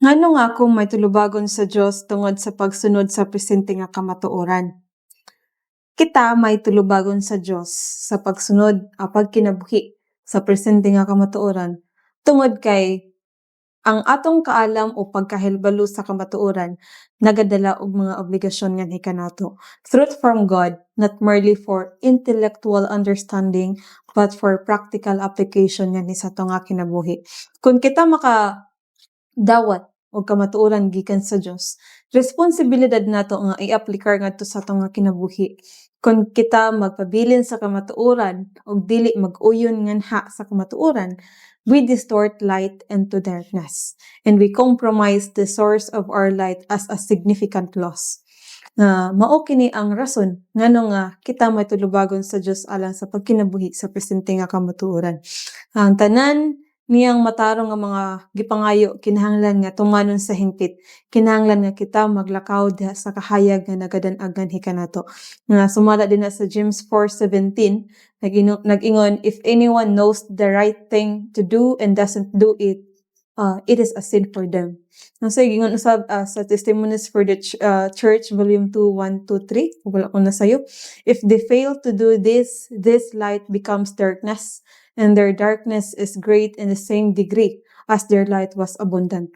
Ngano nga akong may tulubagon sa Dios tungod sa pagsunod sa presente nga kamatuoran? Kita may tulubagon sa Dios sa pagsunod o pagkinabuhi sa presente nga kamatuoran tungod kay ang atong kaalam o pagkahibalo sa kamatuoran nagadala og mga obligasyon nga kanato. Truth from God, not merely for intellectual understanding but for practical application nga ni sa nga kinabuhi. Kung kita maka dawat og kamatuoran gikan sa Dios, responsibilidad nato nga i-aplikar ngadto sa ato nga kinabuhi. Kung kita magpabilin sa kamatuoran ug dili mag-uyon nganha sa kamatuoran, we distort light into darkness and we compromise the source of our light as a significant loss. Na mao kini ang rason ngano nga kita may tulubagon sa Dios alang sa pagkinabuhi sa presente nga kamatuoran. Ang tanan niyang matarong nga mga gipangayo kinahanglan nga tumanon sa hingpit. Kinahanglan nga kita maglakaw diha sa kahayag nga nagadan-ag nganhi kanato. Nga sumala din na sa James 4:17 nag-ino- nag-ingon if anyone knows the right thing to do and doesn't do it uh, it is a sin for them. Ang sa gingon usab ah, sa Testimonies for the Ch- ah, Church volume 2 1 2 3 wala ko na sayo if they fail to do this this light becomes darkness and their darkness is great in the same degree as their light was abundant.